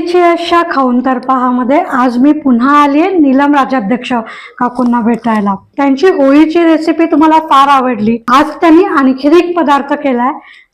चेअर्सच्या खाऊन तर पहामध्ये आज मी पुन्हा आली आहे नीलम राजाध्यक्ष काकूंना भेटायला. त्यांची होळीची रेसिपी तुम्हाला फार आवडली. आज त्यांनी आणखी एक पदार्थ केलाय.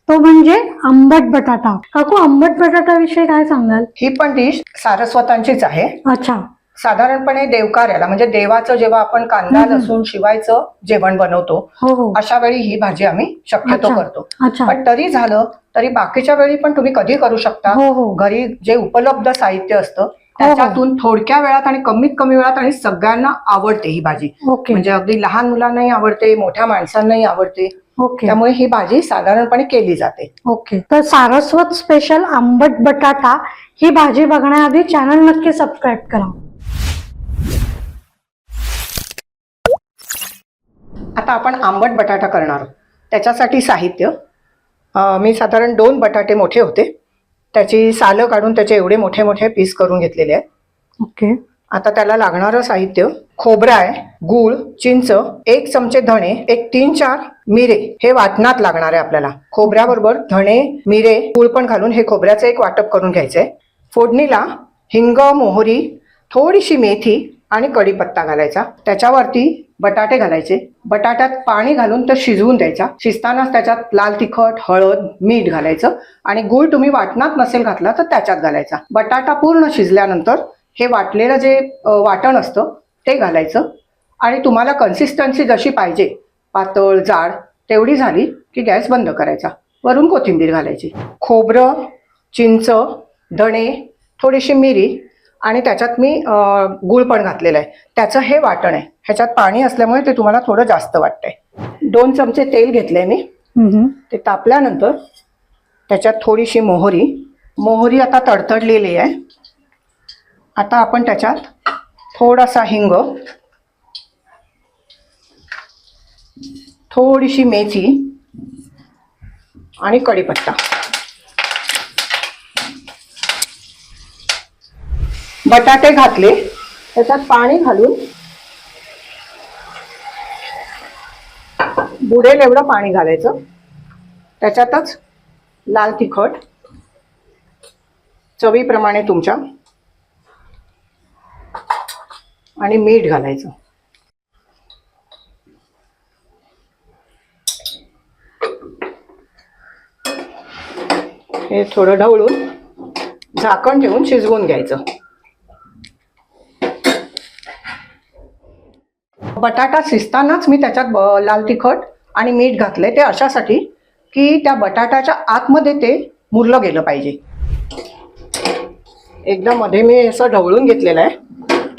तो म्हणजे आंबट बटाटा. काकू आंबट बटाटा विषयी काय सांगाल? ही पण डिश सारस्वतांचीच आहे. अच्छा. साधारणपणे देवकार्याला म्हणजे देवाचं जेव्हा आपण कांदा. लसूण शिवायचं जेवण बनवतो हो हो. अशा वेळी ही भाजी आम्ही शक्यतो. करतो. पण तरी झालं तरी बाकीच्या वेळी पण तुम्ही कधी करू शकता. हो हो. घरी जे उपलब्ध साहित्य असतं त्याच्यातून थोडक्या वेळात आणि कमीत कमी वेळात आणि सगळ्यांना आवडते ही भाजी. म्हणजे अगदी लहान मुलांनाही आवडते मोठ्या माणसांनाही आवडते. ओके. त्यामुळे ही भाजी साधारणपणे केली जाते. ओके. तर सारस्वत स्पेशल आंबट बटाटा ही भाजी बघण्याआधी चॅनल नक्की सबस्क्राईब करा. आता आपण आंबट बटाटा करणार. त्याच्यासाठी साहित्य. मी साधारण दोन बटाटे मोठे होते. त्याची सालं काढून त्याचे एवढे मोठे मोठे पीस करून घेतलेले आहेत. ओके. आता त्याला लागणारं साहित्य खोबरं आहे गूळ चिंच एक चमचे धणे एक तीन चार मिरे हे वाटणात लागणार आहे आपल्याला. खोबऱ्याबरोबर धणे मिरे गूळ पण घालून हे खोबऱ्याचं एक वाटप करून घ्यायचंय. फोडणीला हिंग मोहरी थोडीशी मेथी आणि कढीपत्ता घालायचा. त्याच्यावरती बटाटे घालायचे. बटाट्यात पाणी घालून तर शिजवून द्यायचा. शिजतानाच त्याच्यात लाल तिखट हळद मीठ घालायचं आणि गूळ तुम्ही वाटणात नसेल घातला तर त्याच्यात घालायचा. बटाटा पूर्ण शिजल्यानंतर हे वाटलेलं जे वाटण असतं ते घालायचं आणि तुम्हाला कन्सिस्टन्सी जशी पाहिजे पातळ जाड तेवढी झाली की गॅस बंद करायचा. वरून कोथिंबीर घालायची. खोबरं चिंच धणे थोडीशी मिरी आणि त्याच्यात मी गूळ पण घातलेलं आहे. त्याचं हे वाटण आहे. ह्याच्यात पाणी असल्यामुळे ते तुम्हाला थोडं जास्त वाटतंय. दोन चमचे तेल घेतलंय मी. ते तापल्यानंतर त्याच्यात थोडीशी मोहरी. मोहरी आता तडतडलेली आहे. आता आपण त्याच्यात थोडासा हिंग थोडीशी मेथी आणि कढीपत्ता. बटाटे घातले. त्याच्यात पाणी घालून बुडेल एवढं पाणी घालायचं. त्याच्यातच लाल तिखट चवीप्रमाणे तुमच्या आणि मीठ घालायचं. हे थोडं ढवळून झाकण ठेवून शिजवून घ्यायचं. बटाटा शिजतानाच मी त्याच्यात ब- लाल तिखट आणि मीठ घातलंय. ते अशासाठी की त्या बटाट्याच्या आतमध्ये ते मुरलं गेलं पाहिजे. एकदा मध्ये मी असं ढवळून घेतलेलं आहे.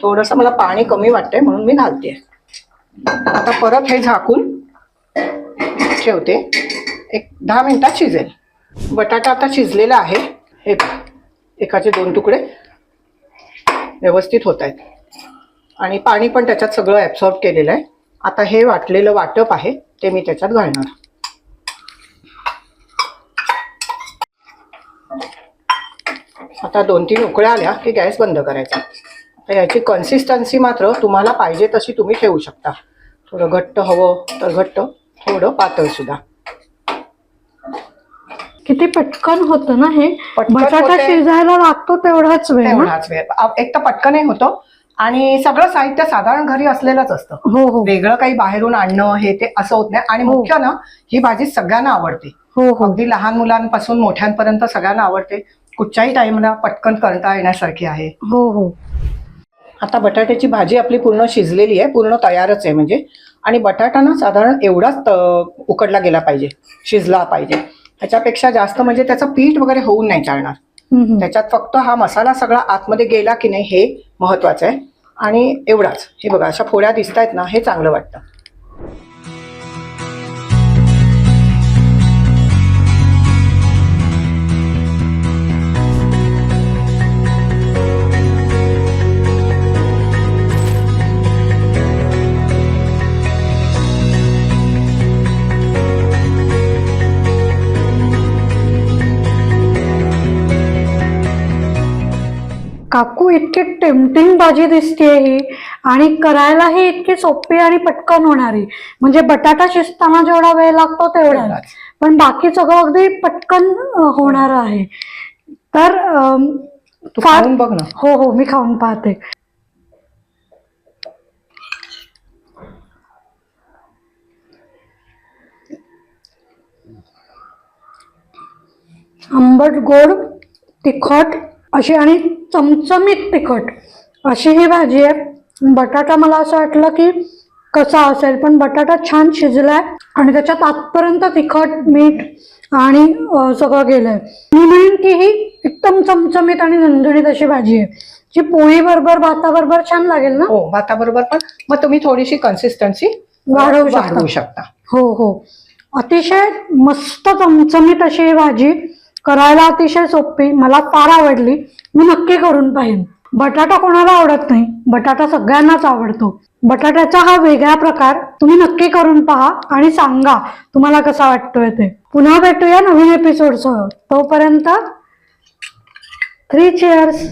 थोडंसं मला पाणी कमी वाटतंय म्हणून मी घालते. आता परत हे झाकून ठेवते. एक दहा मिनटात शिजेल. बटाटा आता शिजलेला आहे. हे एकाचे दोन तुकडे व्यवस्थित होत आहेत. आणि पाणी पण त्याच्यात सगळं ॲब्सॉर्ब केलेलं आहे. आता हे वाटलेलं वाटप आहे ते मी त्याच्यात घालणार. आता दोन तीन उकळ्या आल्या की गॅस बंद करायचा. आता याची कन्सिस्टन्सी मात्र तुम्हाला पाहिजे तशी तुम्ही ठेवू शकता. थोडं घट्ट हवं तर घट्ट थोडं पातळ सुद्धा. किती पटकन होतं ना हे? पटकन बटाटा होते. शिजायला लागतो तेवढाच वेळ ना? तेवढाच वेळ. एक तर पटकनही होतं. आणि सगळं साहित्य साधारण घरी असलेलंच असतं. हो हो. वेगळं काही बाहेरून आणणं हे ते असं होत नाही. आणि हो. मुख्य ना ही भाजी सगळ्यांना आवडते. हो हो. अगदी लहान मुलांपासून मोठ्यांपर्यंत सगळ्यांना आवडते. कुठच्याही टाइमला पटकन करता येण्यासारखी आहे. हो हो. आता बटाट्याची भाजी आपली पूर्ण शिजलेली आहे पूर्ण तयारच आहे म्हणजे. आणि बटाटा ना साधारण एवढाच उकडला गेला पाहिजे शिजला पाहिजे. त्याच्यापेक्षा जास्त म्हणजे त्याचं पीठ वगैरे होऊन नाही चालणार. त्याच्यात फक्त हा मसाला सगळा आतमध्ये गेला की नाही हे महत्वाचं आहे. आणि एवढाच. हे बघा अशा फोड्या दिसत आहेत ना हे चांगलं वाटतं. काकू इतकी टेम्पटिंग भाजी दिसतेय ही. आणि करायलाही इतकी सोपी आणि पटकन होणारी म्हणजे बटाटा शिजताना जेवढा वेळ लागतो तेवढा. पण बाकी सगळं अगदी पटकन होणार आहे. तर खाऊन बघ ना. हो हो मी खाऊन पाहते. आंबट गोड तिखट अशी आणि चमचमीत तिखट. अशी ही भाजी आहे. बटाटा मला असं वाटलं की कसा असेल पण बटाटा छान शिजलाय आणि त्याच्यात आतपर्यंत तिखट मीठ आणि सगळं गेलंय. मी म्हणेन की ही एकदम चमचमीत आणि झणझणीत अशी भाजी आहे जी पोळी बरोबर भाताबरोबर छान लागेल ना? हो भाताबरोबर पण. मग तुम्ही थोडीशी कन्सिस्टन्सी वाढवू शकता. वाढवू शकता. हो हो. अतिशय मस्त चमचमीत अशी ही भाजी. करायला अतिशय सोपी मला फार आवडली. मी नक्की करून पाहिन. बटाटा कोणाला आवडत नाही? बटाटा सगळ्यांनाच आवडतो. बटाट्याचा हा वेगळा प्रकार तुम्ही नक्की करून पहा आणि सांगा तुम्हाला कसा वाटतोय ते. पुन्हा भेटूया नवीन एपिसोडसह तोपर्यंत थ्री चेअर्स